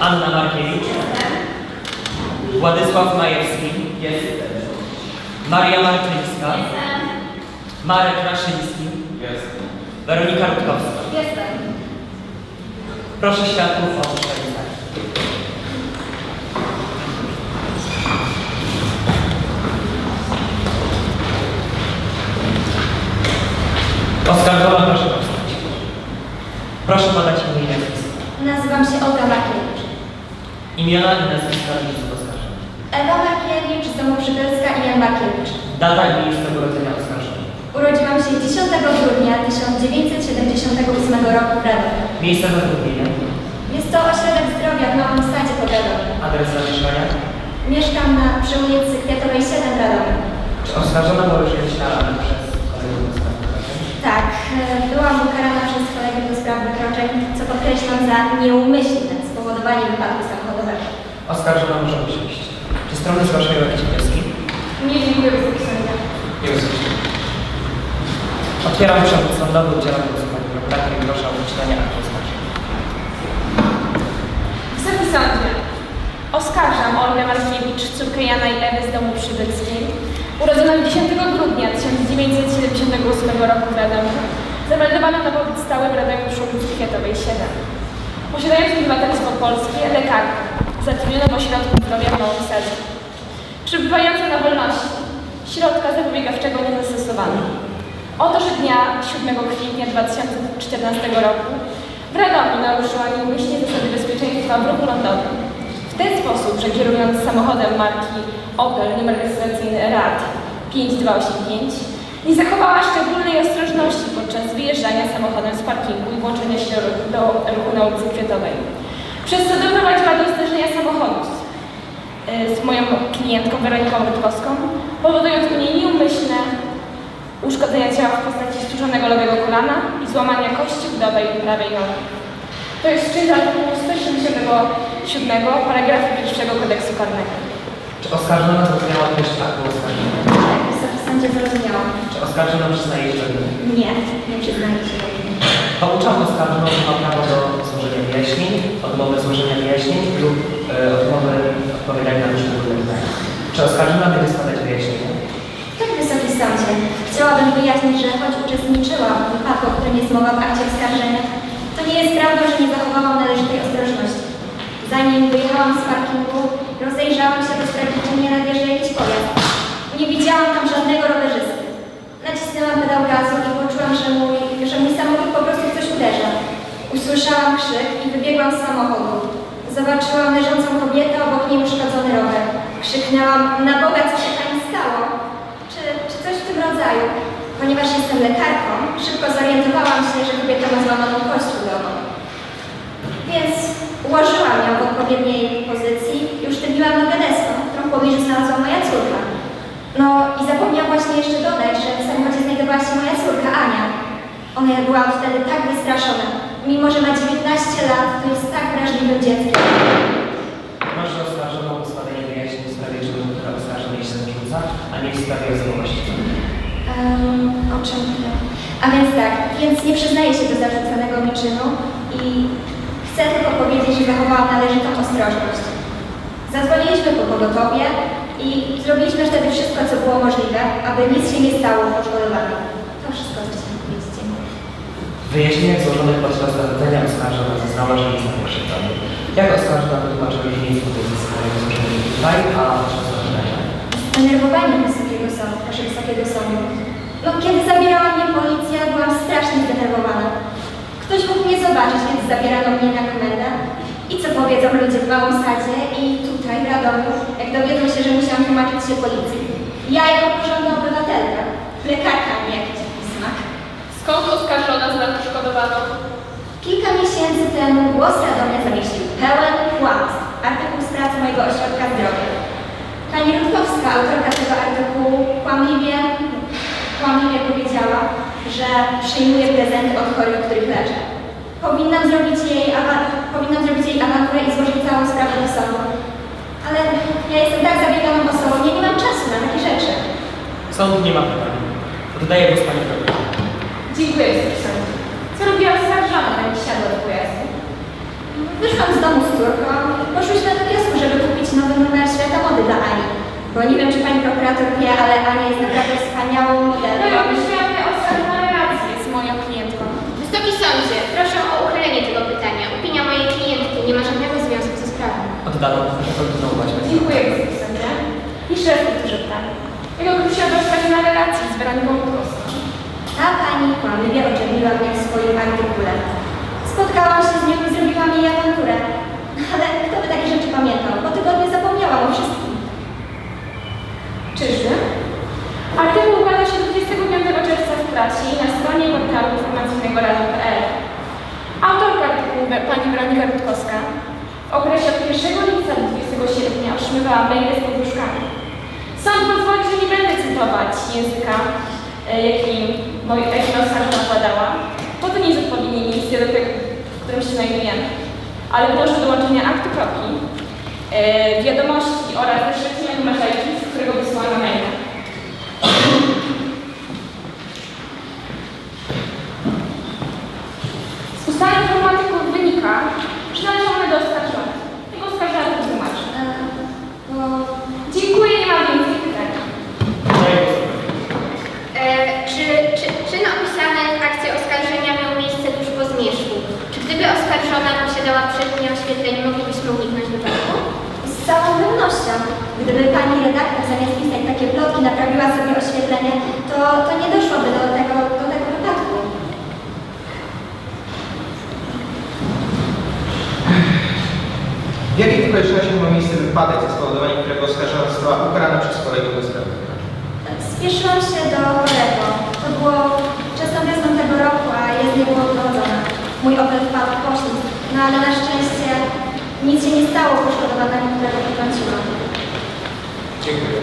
Anna Markiewicz, Władysław Majewski, jest. Maria Marczyńska, Marek Raszyński, jest. Weronika Rutkowska. Jestem. Proszę świadków o opuszczenie. Oskarżona proszę powstać. Proszę podać imię i nazwisko. Nazywam się Olga Markiewicz. Imiona i nazwiska rodziców oskarżonych. Ewa Markiewicz, z domu Przybylska i Jan Markiewicz. Data i miejsce urodzenia oskarżonych. Urodziłam się 10 grudnia 1978 roku w Radomiu. Miejsce zatrudnienia. Jest to ośrodek zdrowia w Nowym Stadzie pod Radomiem. Adres zamieszkania. Mieszkam na przy ulicy Kwiatowej 7 w Radomiu. Czy oskarżona była już karana przez kolejną oskarżoną? Tak, e, byłam ukarana przez kolegę do spraw wykroczeń, co podkreślam za nieumyślne spowodowanie wypadku samochodowego. Oskarżona może usiąść. Czy strony zgłaszają jakieś wnioski? Nie dziękuję Wysoki Sądzie. Nie usłyszę. Otwieram przewód sądowy, udzielam głosu pani prokurator i proszę o przeczytanie aktu oskarżenia. Wysoki sądzie, oskarżam Olgę Markiewicz, córkę Jana i Ewy z domu przybylskiej, urodzoną 10 grudnia 1978 roku w Radomiu, zameldowaną na pobyt stały w Radomiu przy ulicy Kwiatowej 7. Posiadając obywatelstwo polskie, lekarkę, zatrudnioną w ośrodku zdrowia w Nowym Sadzie. Przebywająca na wolności, środka zapobiegawczego nie zastosowano. Oto, że dnia 7 kwietnia 2014 roku w Radomiu naruszyła nieumyślnie zasady bezpieczeństwa w ruchu lądowym. W ten sposób, że kierując samochodem marki Opel numer rejestracyjny RAD 5285 nie zachowała szczególnej ostrożności podczas wyjeżdżania samochodem z parkingu i włączenia się do ruchu na ulicy Kwiatowej. Przez co doprowadziła do zderzenia samochodu z, y, z moją klientką Weroniką Rutkowską, powodując u niej nieumyślne uszkodzenia ciała w postaci stłuczonego lewego kolana i złamania kości udowej prawej nogi. To jest czyn z artykułu 177 paragrafu 1 kodeksu karnego. Czy oskarżona zrozumiała treść aktu oskarżenia? Tak, Wysoki Sądzie zrozumiałam. Czy oskarżona przyznaje się? Nie, nie przyznaję się. Pouczam oskarżoną, że ma prawo do wyjaśnień, odmowy złożenia wyjaśnień lub e, odmowy odpowiadania na poszczególne pytania. Czy oskarżona będzie składać wyjaśnienia? Tak, Wysoki Sądzie. Chciałabym wyjaśnić, że choć uczestniczyłam w wypadku, o którym jest mowa w akcie oskarżenia, to nie jest prawdą, że nie zachowałam należytej ostrożności. Zanim wyjechałam z parkingu, rozejrzałam się, by sprawdzić, czy nie jakiś pojazd. Nie widziałam tam żadnego rowerzysty. Nacisnęłam pedał gazu i poczułam, że mój, że mój samochód po prostu w coś uderza. Usłyszałam krzyk i wybiegłam z samochodu. Zobaczyłam leżącą kobietę, obok niej uszkodzony rower. Krzyknęłam, na Boga, co się pani stało? Czy, czy coś w tym rodzaju? Ponieważ jestem lekarką, szybko zorientowałam się, że kobieta ma złamaną kość udową. Więc ułożyłam ją w odpowiedniej pozycji i usztywniłam nogę deską, którą w pobliżu znalazła moja córka. No i zapomniałam właśnie jeszcze dodać, że w samochodzie znajdowała się moja córka Ania. Ona była wtedy tak wystraszona. Mimo, że ma 19 lat, to jest tak wrażliwym dzieckiem. Proszę oskarżoną o składanie wyjaśnień w sprawie czynu, które oskarżony się zarzuca, a nie w sprawie osobowości. Um, o czym ty? A więc tak, więc nie przyznaję się do zarzuconego mi czynu i chcę tylko powiedzieć, że zachowałam należytą ostrożność. Zadzwoniliśmy po pogotowie i zrobiliśmy wtedy wszystko, co było możliwe, aby nic się nie stało poszkodowanym. To wszystko, co chciałam powiedzieć. Dziękuję. W wyjaśnieniach złożonych podczas dochodzenia oskarżona zeznała, że jest pokrzywdzony. Jak oskarżona wytłumaczyła różnicę między swoim złożeniem tutaj, a podczas dochodzenia? Zdenerwowanie Wysokiego Sądu, proszę Wysokiego Sądu. No, kiedy zabierała mnie policja, byłam strasznie zdenerwowana. Ktoś mógł mnie zobaczyć, więc zabierano mnie na komendę. I co powiedzą ludzie w Małym Sadzie i tutaj w Radomiu, jak dowiedzą się, że musiałam tłumaczyć się policji. Ja jako porządna obywatelka, lekarka, nie. Skąd oskarżona znalazła Panu. Kilka miesięcy temu głos Radomia zamieścił pełen kłamstw artykuł z pracy mojego ośrodka zdrowia. Pani Rutkowska, autorka tego artykułu, kłamliwie, kłamliwie powiedziała, że przyjmuje prezenty od chorych, których leczę. Powinnam zrobić jej, powinnam zrobić jej awanturę i złożyć całą sprawę do sądu. Ale ja jestem tak zabieganą osobą, nie, nie mam czasu na takie rzeczy. Sąd nie ma pytań. Oddaję głos pani doktor. Dziękuję, Sądzie. Co robiła oskarżona, zanim siadła do pojazdu? Wyszłam z domu z córką i poszłyśmy do kiosku, żeby kupić nowy numer świata mody dla Ani. Bo nie wiem, czy pani prokurator wie, ale Ania jest naprawdę wspaniałą No modelką. ja myślałam, że oskarżona relację z moją klientką. Wysoki sądzie, proszę o uchylenie tego pytania. Opinia mojej klientki nie ma żadnego związku ze sprawą. Oddano, proszę kontynuować. Dziękuję, Wysoki Sądzie. Jeszcze raz powtórzę pytanie. Jaką wróciła do oskarżona relacji z Weroniką Rutkowską? Ta pani kłamliwie oczerniła mnie w swoim artykule. Spotkałam się z nią i zrobiłam jej awanturę. Ale kto by takie rzeczy pamiętał? Po tygodniu zapomniałam o wszystkim. Czyżby? Artykuł ukazał się 25 czerwca w i na stronie portalu informacyjnego Rady.pl. Autorka artykułu, pani Weronika Rutkowska, w okresie od 1 lipca do 20 sierpnia otrzymywała maile z podróżkami. Sąd pozwoli, że nie będę cytować języka, e, jaki, moi, jaki oskarżona nakładała, bo to nie jest odpowiednie miejsce do tego, w którym się znajdujemy. Ale proszę o dołączenia aktu kopii, e, wiadomości oraz wyświetlenia numerzelki, z którego wysłano maila. Z ustaleń informatyków wynika, że należą one do oskarżonych. Jego oskarżona to tłumaczy. E, bo Dziękuję, nie mam więcej pytań. Oddaję głos. E, czy, czy czyn opisany w akcie oskarżenia miał miejsce tuż po zmierzchu? Czy gdyby oskarżona posiadała przednie oświetlenie, moglibyśmy uniknąć wypadku? z całą pewnością, gdyby pani redaktor zamiast pisać takie plotki naprawiła sobie oświetlenie, to, to nie doszłoby do tego, do tego wypadku. W jakich okolicznościach ma miejsce wypadek, ze spowodowaniem którego oskarżona została ukarana przez bez prawa? Spieszyłam się do chorego. To było wczesną wiosną tego roku, a jest nie było urodzona. Mój Opel wpadł w poślizg, no ale na szczęście nic się nie stało poszkodowanemu, którego potrąciłam. Dziękuję.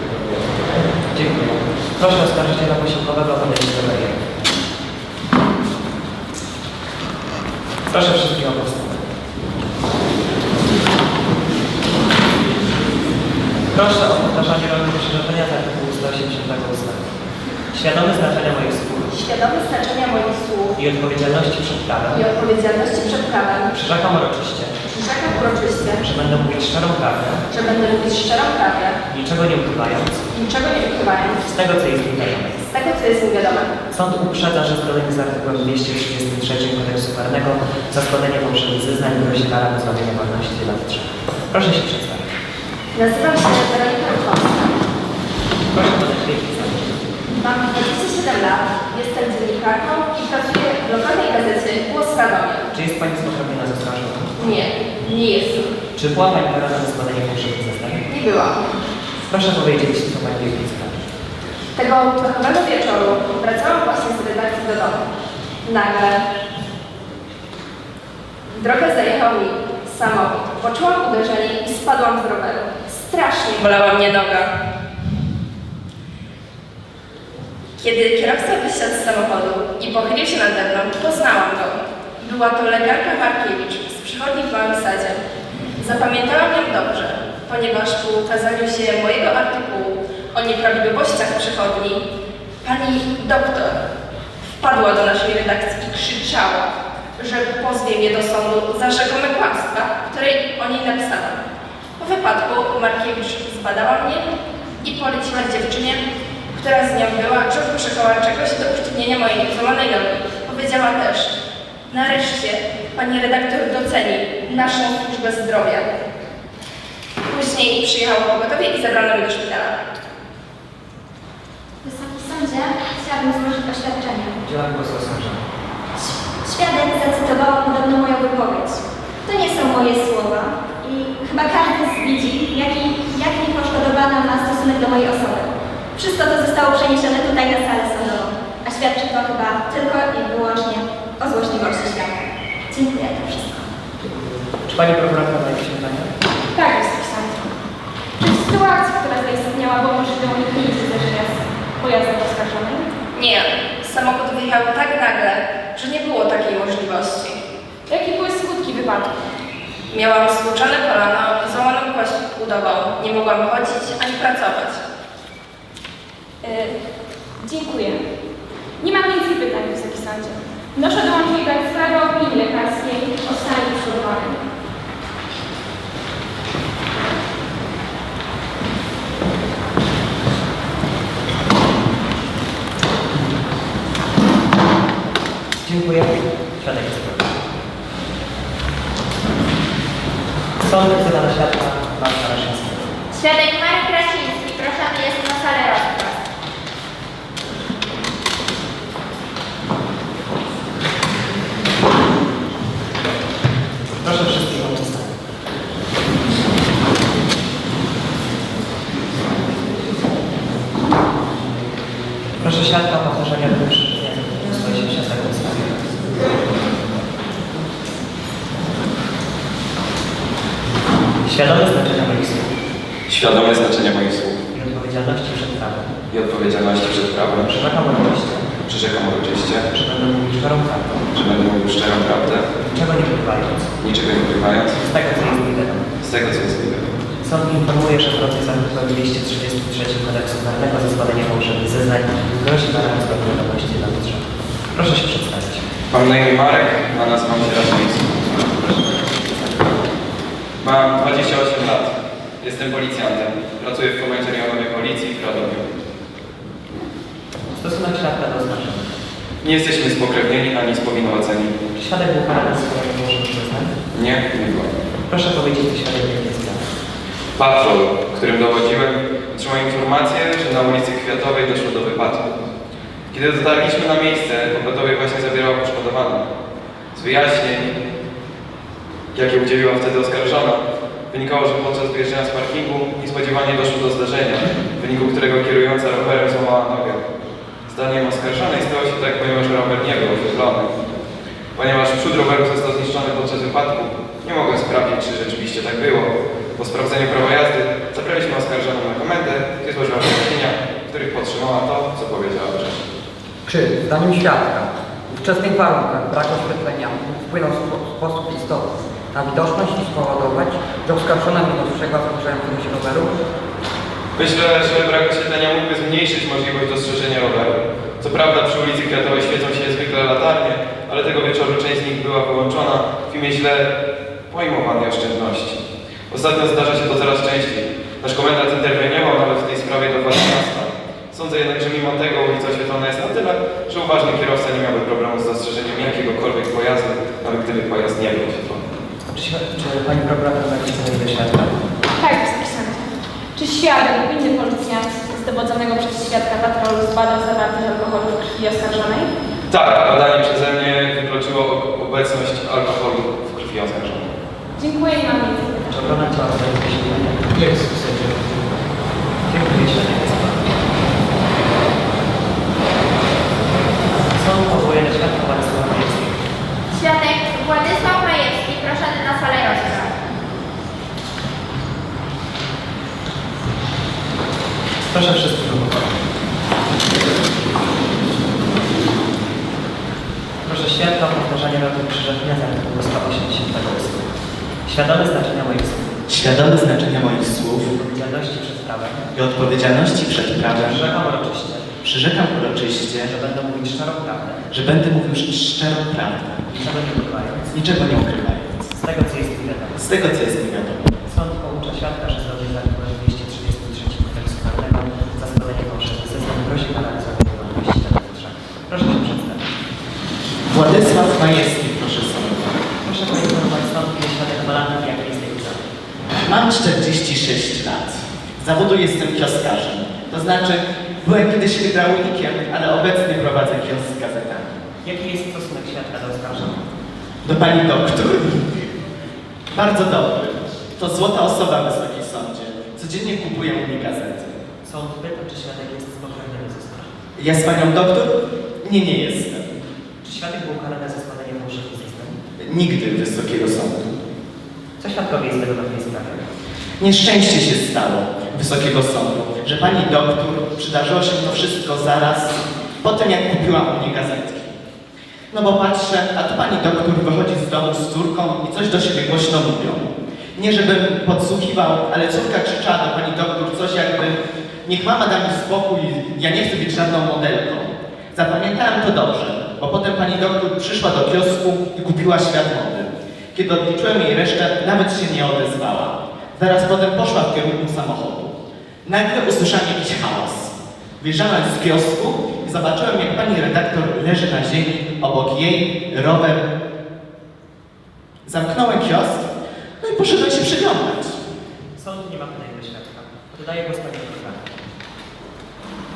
Dziękuję. Proszę oskarżyciela posiłkowego o podejście do bariery. Proszę wszystkich o powstanie. Proszę o powtarzanie roli przyrzeczenia z artykułu 188. Świadomy znaczenia moich słów Świadomy znaczenia moich słów i odpowiedzialności przed prawem i odpowiedzialności przed prawem, przyrzekam uroczyście, uroczyście, że będę mówić szczerą prawdę, że będę mówić szczerą prawdę, niczego nie ukrywając, niczego nie ukrywając, z tego co jest mi wiadome. z tego, co jest mi wiadome. Sąd uprzedza, że zgodnie z artykułem 233 kodeksu karnego za składanie fałszywych zeznań grozi kara pozbawienia wolności lat 3. Proszę się przedstawić. Nazywam się Weronika Rukowska. Proszę podać wiek. Mam 27 lat, jestem dziennikarką i pracuję lokalnej gazecie Głos Radomia. Czy jest Pani spokrewniona ze strażaką? Nie, nie jestem. Czy była Pani karana za składanie fałszywych zeznań? Nie byłam. Proszę powiedzieć, co Pani tej sprawie. Tego pechowego wieczoru wracałam właśnie z redakcji do domu. Nagle drogę zajechał mi samochód. Poczułam uderzenie i spadłam z roweru. Strasznie bolała mnie noga. Kiedy kierowca wysiadł z samochodu i pochylił się nade mną, poznałam go. Była to lekarka Markiewicz z przychodni w Małym Sadzie. Zapamiętałam ją dobrze, ponieważ po ukazaniu się mojego artykułu o nieprawidłowościach przychodni, pani doktor wpadła do naszej redakcji i krzyczała, że pozwie mnie do sądu za rzekome kłamstwa, które o niej napisałam. Po wypadku Markiewicz zbadała mnie i poleciła dziewczynie, która z nią była, żeby poszukała czegoś do uszczelnienia mojej złamanej nogi. Powiedziała też, nareszcie pani redaktor doceni naszą służbę zdrowia. Później przyjechało pogotowie i zabrano mnie do szpitala. Wysoki sądzie, chciałabym złożyć oświadczenie. Udzielam głosu oskarżonej. Świadek zacytował podobno moją wypowiedź. To nie są moje słowa i chyba każdy widzi, jaki, jaki poszkodowana ma stosunek do mojej osoby. Wszystko to zostało przeniesione tutaj na salę sądową, a świadczy to chyba tylko i wyłącznie o złośliwości Pani prokurator ma jakieś pytania? Tak, Wysoki Sądzie. Czy w sytuacji, która zaistniała, było możliwe uniknięcie zderzenia z pojazdem oskarżonym? Nie, samochód wyjechał tak nagle, że nie było takiej możliwości. Jakie były skutki wypadku? Miałam stłuczone kolano złamaną kość udową. Nie mogłam chodzić ani pracować. E, dziękuję. Nie mam więcej pytań, Wysoki Sądzie. Wnoszę do sprawy opinii lekarskiej o stanie przygotowanym. Dziękuję. Świadek jest. Sąd wzywa na świadka Marka Raszyńskiego. Świadek Marek Krasiński proszony jest na salę rozpraw. Proszę wszystkich o ustawę. Proszę świadka o powtarzanie tego przyczynienia. Stoi się świadek ustawy. Świadome znaczenia moich słów Świadome znaczenia moich słów i odpowiedzialności przed prawem. i odpowiedzialności przed prawem Przyrzekam uroczyście, przyrzekam uroczyście, że będę mówił szczerą prawdę, że będę mówił szczerą prawdę, niczego nie ukrywając, niczego nie ukrywając, z tego co jest mi wiadomo. z tego co jest mi wiadomo. Sąd informuje, że zgodnie z artykułem 233 kodeksu karnego za składanie fałszywych zeznań grozi kara pozbawienia wolności dla potrzeby. Proszę się przedstawić. Mam na imię Marek, a nazywam się Raszyński. Mam 28 lat. Jestem policjantem. Pracuję w Komendzie Rejonowej Policji w Radomiu. Stosunek świadka do oskarżenia. Nie jesteśmy spokrewnieni ani spowinowaceni. Czy świadek był karany za składanie fałszywych zeznań? Nie, nie było. Proszę powiedzieć, co świadek tej sprawy. Patrol, którym dowodziłem, otrzymał informację, że na ulicy Kwiatowej doszło do wypadku. Kiedy dotarliśmy na miejsce, pogotowie właśnie zabierało poszkodowaną. Z wyjaśnień, jakie udzieliła wtedy oskarżona, wynikało, że podczas wyjeżdżania z parkingu niespodziewanie doszło do zdarzenia, w wyniku którego kierująca rowerem złamała nogę. Zdaniem oskarżonej stało się tak, ponieważ rower nie był oświetlony. Ponieważ przód roweru został zniszczony podczas wypadku, nie mogłem sprawdzić, czy rzeczywiście tak było. Po sprawdzeniu prawa jazdy zabraliśmy oskarżoną na komendę, gdzie złożyła wyjaśnienia, w których podtrzymała to, co powiedziała wcześniej. Czy, zdaniem świadka, w ówczesnych warunkach brak oświetlenia wpłynął w spo- sposób istotny na widoczność i spowodować, że oskarżona nie dostrzegła zbliżającego się roweru? Myślę, że brak oświetlenia mógłby zmniejszyć możliwość dostrzeżenia roweru. Co prawda przy ulicy Kwiatowej świecą się zwykle latarnie, ale tego wieczoru część z nich była wyłączona w imię źle pojmowanej oszczędności. Ostatnio zdarza się to coraz częściej. Nasz komendant interweniował nawet w tej sprawie do władz miasta. Sądzę jednak, że mimo tego ulica oświetlona jest na tyle, że uważny kierowca nie miałby problemu z dostrzeżeniem jakiegokolwiek pojazdu, nawet gdyby pojazd nie był oświetlony. Czy, czy pani prokurator ma jakieś świadka? Tak, Wysoki Sądzie. Czy świadek lub inny policjant z dowodzonego przez świadka patrolu zbadał zawartość alkoholu w krwi oskarżonej? Tak, badanie przeze mnie wykluczyło obecność alkoholu w krwi oskarżonej. Dziękuję i mam więcej pytań. Czy obrona chciała zadać jakieś pytania? Jest w sędzie. Dziękuję, świadek jest pan. Sąd powołuje na świadka Władysława Majewskiego. Świadek Władysław Majewski proszony na salę rozpraw. Proszę wszystkich o powagę. Proszę świadka o powtarzanie rotu przyrzeczenia z artykułu 188 Świadome znaczenia moich słów Świadomy znaczenia moich słów i odpowiedzialności przed prawem i odpowiedzialności przed prawem przyrzekam uroczyście, przyrzekam uroczyście, że będę mówić szczerą prawdę, że będę mówił szczerą prawdę, niczego nie ukrywając, niczego nie ukrywając, z tego co jest mi wiadomo. z tego co jest mi wiadomo. Sąd poucza świadka, że zgodnie z artykułem 233 kodeksu karnego za składanie fałszywych zeznań grozi kara wolności dla potrzeby. Proszę się przedstawić. Władysław Majewski, proszę sądu. Proszę poinformować sąd, ile świadek ma lat i jaki jest jego zawód. Mam 46 lat. Zawodu jestem kioskarzem. To znaczy, byłem kiedyś hydraulikiem, ale obecnie prowadzę kiosk z gazetami. Jaki jest stosunek świadka do oskarżonego? Do pani doktor. Bardzo dobry. To złota osoba, Wysoki Sądzie. Codziennie kupuję u mnie gazety. Sąd pyta, czy świadek jest spokrewniony ze. Ja z panią doktor? Nie, nie jestem. Czy świadek był karany za składanie fałszywych zeznań? Nigdy Wysokiego Sądu. Co świadkowie z tego w tej sprawie? Nieszczęście się stało Wysokiego Sądu, że pani doktor przydarzyło się to wszystko zaraz po tym, jak kupiła u mnie gazetki. No bo patrzę, a tu pani doktor wychodzi z domu z córką i coś do siebie głośno mówią. Nie żebym podsłuchiwał, ale córka krzyczała do pani doktor coś jakby niech mama da mi spokój, ja nie chcę być żadną modelką. Zapamiętałem to dobrze, bo potem pani doktor przyszła do kiosku i kupiła świat mody. Kiedy odliczyłem jej resztę, nawet się nie odezwała. Zaraz potem poszła w kierunku samochodu. Nagle usłyszałem jakiś hałas. Wyjrzałem z kiosku i zobaczyłem, jak pani redaktor leży na ziemi, obok jej rower. Zamknąłem kiosk, no i poszedłem się przyglądać. Sąd nie ma do świadka. Oddaję głos pani prokurator.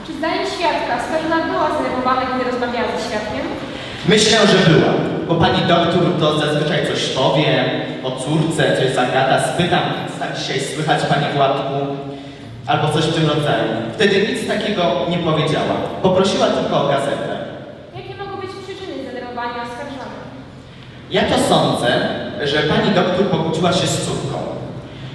Czy zdaniem świadka oskarżona była zdenerwowana, gdy rozmawiała ze świadkiem? Myślę, że była, bo pani doktor to zazwyczaj coś powie, o córce coś zagada, spytam, co tam dzisiaj słychać pani Władku, albo coś w tym rodzaju. Wtedy nic takiego nie powiedziała, poprosiła tylko o gazetę. Jakie mogą być przyczyny zdenerwowania oskarżonej? Ja to sądzę, że pani doktor pokłóciła się z córką,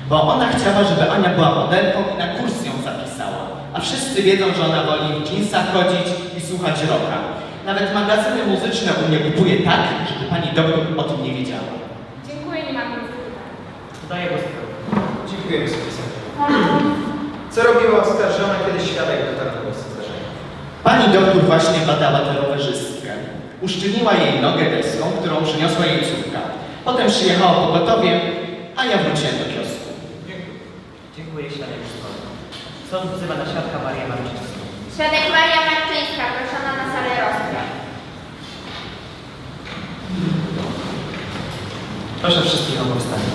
bo ona chciała, żeby Ania była modelką i na kurs ją zapisała. A wszyscy wiedzą, że ona woli w jeansach chodzić i słuchać rocka. Nawet magazyny muzyczne u mnie kupuje tak, żeby pani doktor o tym nie wiedziała. Dziękuję, nie mam więcej pytań. Oddaję głos. Dziękuję Wysoki Sądzie. Co robiła oskarżona, kiedy świadek dotarł do zdarzenia? Pani doktor właśnie badała tę rowerzystkę. Uszczyniła jej nogę deską, którą przyniosła jej córka. Potem przyjechało pogotowie, a ja wróciłem do kiosku. Dziękuję, świadek szkolny. Sąd wzywa na świadka Marię Marczyńską. Świadek Maria Marczyńska, proszona na salę rozpraw. Proszę wszystkich o powstanie.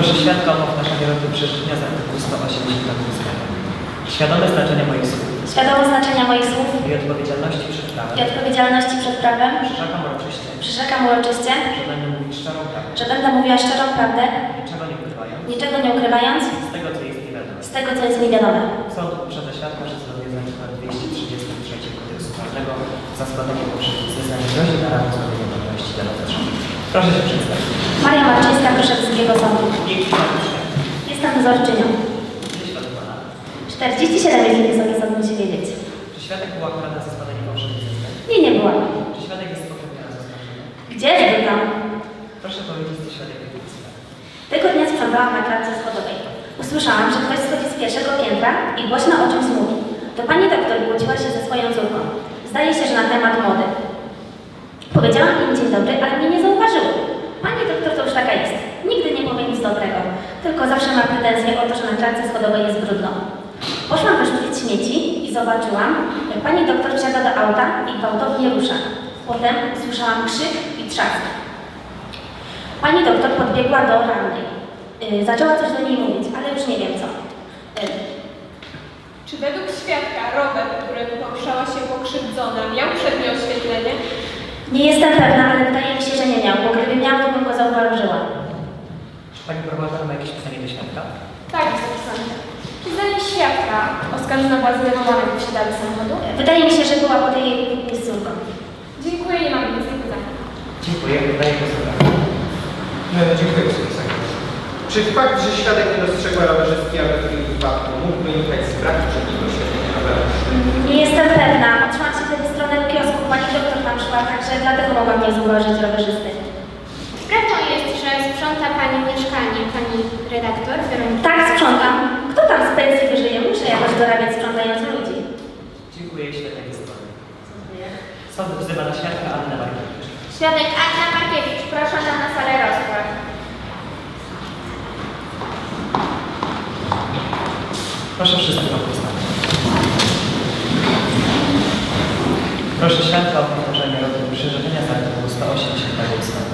Proszę świadka o powtarzanie roku przeżycia z artykułu 180 Świadome znaczenia moich słów. Świadome znaczenia moich słów. I odpowiedzialności przed prawem. I odpowiedzialności przed prawem. Przyrzekam uroczyście, przyrzekam uroczyście, że będę mówić szczerą prawdę, że będę mówiła szczerą prawdę, niczego nie ukrywając, niczego nie ukrywając. Z tego co jest mi wiadome. z tego, co jest mi wiadome. Sąd uprzedza świadka, że zgodnie z artykułem 233 kodeksu karnego za składanie poprzednich zeznań grozi kara pozbawienia wolności dla dotychczas. Proszę się przedstawić. Maria Marczyńska, proszę Wysokiego Sądu. Jestem pana? 47 jeśli Wysoki Sąd musi wiedzieć. Czy świadek była karana za składanie fałszywych zeznań? Nie, nie była. Czy świadek jest spokrewniona ze skarżonym? Gdzieżby tam? Proszę powiedzieć, co świadek w tej sprawie. Tego dnia sprzątałam na klatce schodowej. Usłyszałam, że ktoś schodzi z pierwszego piętra i głośno o czymś mówi. To pani doktor kłóciła się ze swoją córką. Zdaje się, że na temat mody. Powiedziałam im dzień dobry, ale mnie nie zauważyło. Pani doktor to już taka jest. Nigdy nie powie nic dobrego. Tylko zawsze ma pretensje o to, że na klatce schodowej jest brudno. Poszłam wyrzucić śmieci i zobaczyłam, jak pani doktor wsiada do auta i gwałtownie rusza. Potem słyszałam krzyk i trzask. Pani doktor podbiegła do rannej. Yy, zaczęła coś do niej mówić, ale już nie wiem co. Yy, Czy według świadka rower, którym poruszała się pokrzywdzona, miał przednie oświetlenie? Nie jestem pewna, ale wydaje mi się, że nie miał, bo gdyby miał, to bym go zauważyła. Czy pani prokurator ma jakieś pytanie do świadka? Tak, Wysoki Sądzie. Czy zdaniem świadka oskarżona była zdenerwowana, gdy wsiadali z samochodu? Wydaje mi się, że była po tej kłótni z córką. Dziękuję, nie mam więcej pytań. Dziękuję. Oddaję głos prokurator. No, dziękuję Wysoki Sądzie. Czy fakt, że świadek nie dostrzegła rowerzystki, aby w tym wypadku mógł wynikać z braku przedniego świadczenia roweru? Nie jestem pewna. Patrzyłam się wtedy w stronę kiosku, pani doktor także dlatego mogłam nie zauważyć rowerzysty. Prawdą jest, że sprząta Pani mieszkanie, Pani redaktor Weronika. Tak, sprzątam. Kto tam z pensji wyżyje? Muszę jakoś dorabiać sprzątając ludzi. Dziękuję, świadek jest zgodny. Sąd wzywa na świadka Annę Markiewicz. Świadek Anna Markiewicz, proszona na salę rozpraw. Proszę wszystkich o powstanie. Proszę świadka o powtarzanie roku przyrzeczenia z artykułu 180 ustawy.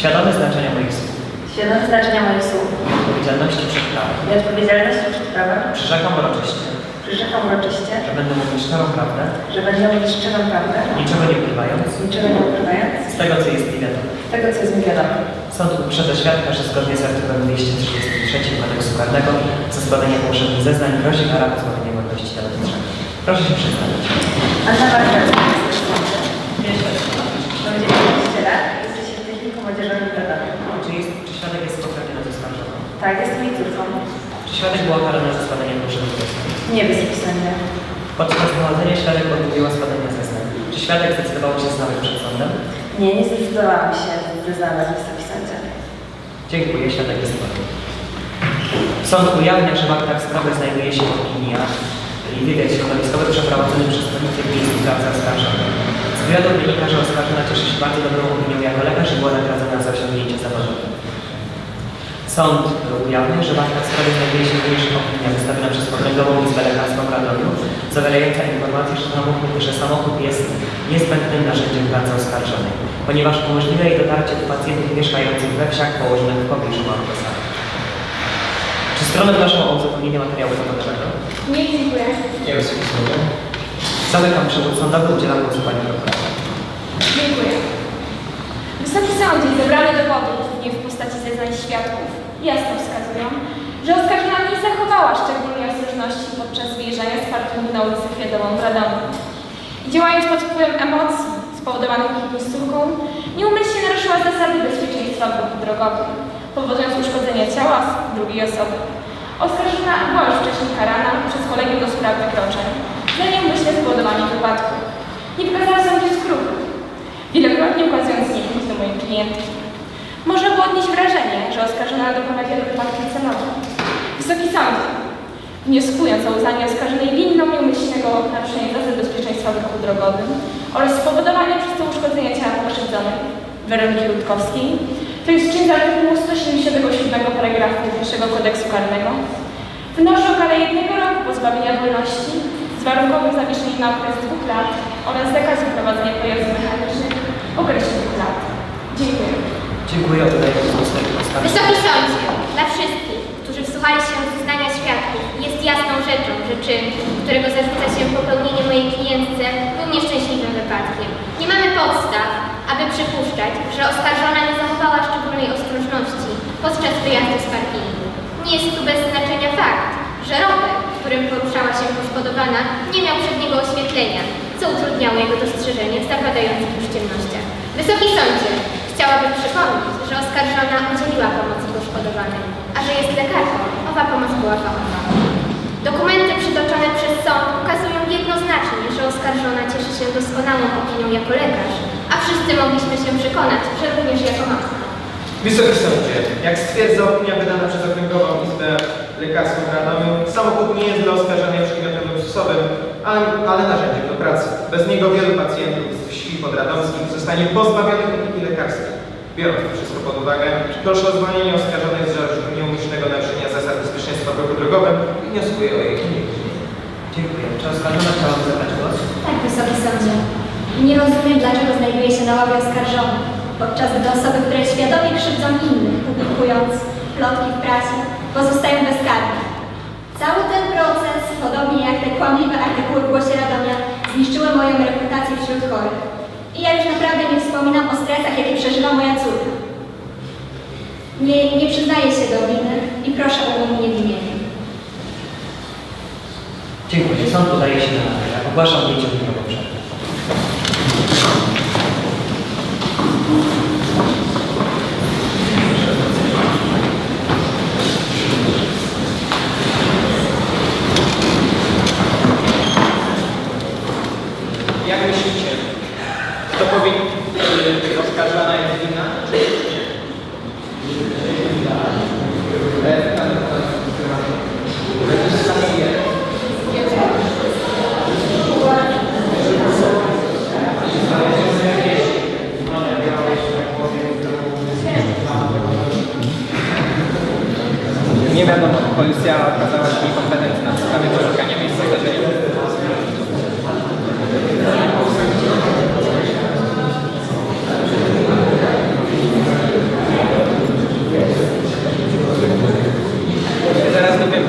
Świadome znaczenia moich słów Świadome znaczenia moich słów i odpowiedzialności przed prawem. i odpowiedzialności przed prawem Przyrzekam uroczyście, przyrzekam uroczyście, że będę mówić szczerą prawdę, że będę mówić szczerą prawdę, niczego nie ukrywając, niczego nie ukrywając, z tego co jest mi wiadomo. z tego, co jest mi wiadome. Sąd uprzedza świadka, że zgodnie z artykułem 233 kodeksu karnego za składanie fałszywych zeznań grozi kara pozbawienia wolności dotychczas. Proszę się przedstawić. Anna Markowska, Nie, świadek. będzie 15 lat. Tak, jestem jej córką. Czy świadek była karana za składanie fałszywych zeznań? Nie, Wysoki Sądzie. Podczas prowadzenia świadek odmówiła składania zeznań. Czy świadek zdecydował się znaleźć przed sądem? Nie, nie zdecydowałam się wyznawać Wysoki Sądzie. Dziękuję, świadek jest wolny. Sąd ujawnia, że w aktach sprawy znajduje się opinia i wywiad środowiskowy przeprowadzony przez policję w miejscu pracy oskarżonej. Z wywiadu wynika, że oskarżona cieszy się bardzo dobrą opinią jako lekarz i była nagradzona za osiągnięcie zawodowe. Sąd ujawnia, że w aktach sprawy znajduje się również opinia wystawiona przez Okręgową Izbę Lekarską w Radomiu, zawierająca informację, że samochód, że samochód jest niezbędnym narzędziem pracy oskarżonej, ponieważ umożliwia jej dotarcie do pacjentów mieszkających we wsiach położonych w pobliżu autosali. Czy strony wnoszą o uzupełnienie materiału dowodowego? Nie, dziękuję. Nie, Wysoki Sądzie. Zamykam przewód sądowy, udzielam głosu Pani prokurator. Dziękuję. Wysoki Sądzie, zebrane dowody, głównie w postaci zeznań świadków, jasno wskazują, że oskarżona nie zachowała szczególnej ostrożności podczas wyjeżdżania z parkingu na ulicę Kwiatową w Radomiu. I działając pod wpływem emocji spowodowanych córką, nieumyślnie naruszyła zasady bezpieczeństwa w ruchu drogowym, powodując uszkodzenie ciała drugiej osoby. Oskarżona była już wcześniej karana przez kolegium do spraw wykroczeń za nieumyślne spowodowanie wypadku. Nie wykazała sądzie skruchu, wielokrotnie ukazując niechęć do mojej klientki. Można było odnieść wrażenie, że oskarżona doprowadziła do wypadku celowo. Wysoki Sądzie, wnioskując o uznanie oskarżonej winną nieumyślnego naruszenia zasad bezpieczeństwa w ruchu drogowym oraz spowodowania przez to uszkodzenia ciała pokrzywdzonej Weroniki Rutkowskiej, to jest czyn z artykułu 177 paragrafu 1 kodeksu karnego, wnoszę o karę jednego roku pozbawienia wolności z warunkowym zawieszeniem na okres dwóch lat oraz zakazu prowadzenia pojazdów mechanicznych w okresie dwóch lat. Dziękuję. Dziękuję, oddaję oskarżonej. Wysoki sądzie, dla wszystkich, którzy wsłuchali się w zeznania świadków, jest jasną rzeczą, że czyn, którego zarzuca się popełnienie mojej klientce, był nieszczęśliwym wypadkiem. Nie mamy podstaw, aby przypuszczać, że oskarżona nie zachowała szczególnej ostrożności podczas wyjazdu z parkingu. Nie jest tu bez znaczenia fakt, że rower, którym poruszała się poszkodowana, nie miał przedniego oświetlenia, co utrudniało jego dostrzeżenie w zapadających już ciemnościach. Wysoki sądzie, chciałabym przypomnieć, że oskarżona udzieliła pomocy poszkodowanej, a że jest lekarką, owa pomoc była fachowa. Dokumenty przytoczone przez sąd ukazują jednoznacznie, że oskarżona cieszy się doskonałą opinią jako lekarz, a wszyscy mogliśmy się przekonać, że również jako matka. Wysoki Sądzie, jak stwierdza opinia wydana przez Okręgową Izbę Lekarską w Radomiu, samochód nie jest dla oskarżenia przedmiotowym zasobem, ale, ale narzędziem do pracy. Bez niego wielu pacjentów z podradomskich zostanie pozbawionych opieki lekarskiej. Biorąc to wszystko pod uwagę, proszę o zwolnienie oskarżonej z zarzutu nieumyślnego naruszenia zasad bezpieczeństwa w ruchu drogowym i wnioskuję o jej uniesienie. Dziękuję. Czy oskarżona chciałaby zabrać głos? Tak, Wysoki Sądzie. Nie rozumiem, dlaczego znajduje się na ławie oskarżony, podczas gdy osoby, które świadomie krzywdzą innych, publikując plotki w prasie, pozostają bezkarne. Cały ten proces, podobnie jak te kłamliwe artykuły w Głosie Radomia, zniszczyły moją reputację wśród chorych. I ja już naprawdę nie wspominam o stresach, jakie przeżywa moja córka. Nie, nie przyznaję się do winy i proszę o uniewinnienie. Dziękuję. Sąd podaje się na nogę. Ogłaszam 5-minutową przerwę. Jak myślicie, powinien, czy oskarżana jest winna, czy nie? Nie wiadomo, policja okazała się niekompetentna. Szukamy poszukania miejsca zdarzenia. Zaraz dowiemy.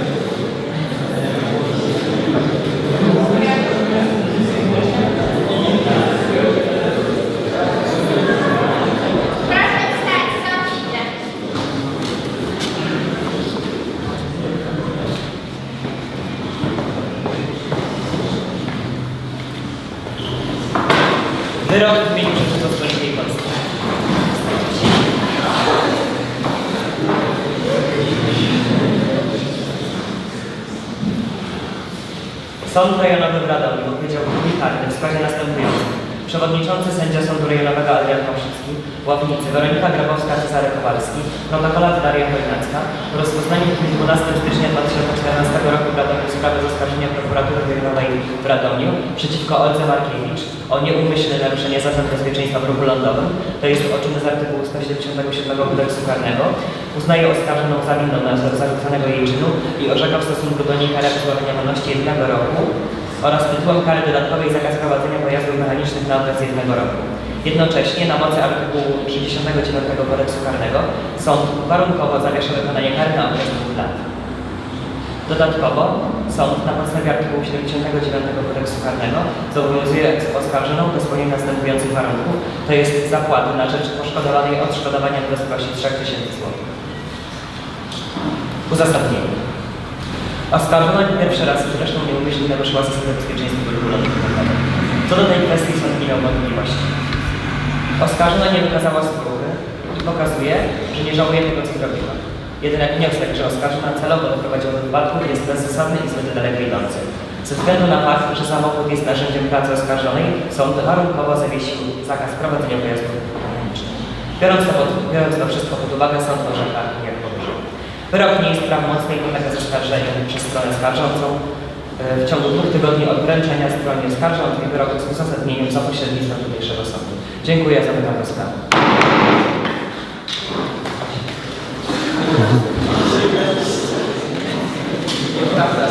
Proszę wstać, sąd idzie. Wyrok w imieniu Rzeczypospolitej Polskiej. Sąd rejonowy w Radomiu powiedział wyrok karny w sprawie następującej. Przewodniczący sędzia Sądu Rejonowego Adrian Małszycki, ławnicy Weronika Grabowska, Cezary Kowalski, protokolat Daria Chojnacka, rozpoznanie w dniu 12 stycznia 2014 roku w Radomiu sprawy zaskarżenia prokuratury rejonowej w Radomiu przeciwko Oldze Markiewicz o nieumyślne naruszenie zasad bezpieczeństwa w ruchu lądowym, to jest oczyny z artykułu 177 kodeksu karnego, uznaje oskarżoną za winną zarzucanego jej czynu i orzeka w stosunku do niej karę pozbawienia wolności jednego roku oraz tytułem kary dodatkowej zakaz prowadzenia pojazdów mechanicznych na okres jednego roku. Jednocześnie na mocy artykułu 39 kodeksu karnego sąd warunkowo zawiesza wykonanie kary na okres dwóch lat. Dodatkowo sąd na podstawie artykułu 79 kodeksu karnego zobowiązuje oskarżoną do spełnienia następujących warunków, to jest zapłaty na rzecz poszkodowanej odszkodowania w wysokości 3000 zł. Uzasadnienie. Oskarżona pierwszy raz zresztą nieumyślnie naruszyła zasady bezpieczeństwa lotniskowego. Co do tej kwestii sąd nie miał wątpliwości. Oskarżona nie wykazała skruchy i pokazuje, że nie żałuje tego, co zrobiła. Jedynak wniosek, że oskarżona celowo doprowadziła do wypadku jest bezzasadny i zbyt daleko idący. Ze względu na fakt, że samochód jest narzędziem pracy oskarżonej, sąd warunkowo zawiesił zakaz prowadzenia pojazdów mechanicznych. Biorąc to, biorąc to wszystko pod uwagę, sąd orzeka jak powyżej. Wyrok nie jest prawomocny i ulega zaskarżeniu przez stronę skarżącą. E, w ciągu dwóch tygodni od wręczenia stronie skarżącej wyrok z uzasadnieniem za pośrednictwem tutejszego sądu. Dziękuję za wydanie rozprawę. Prawda,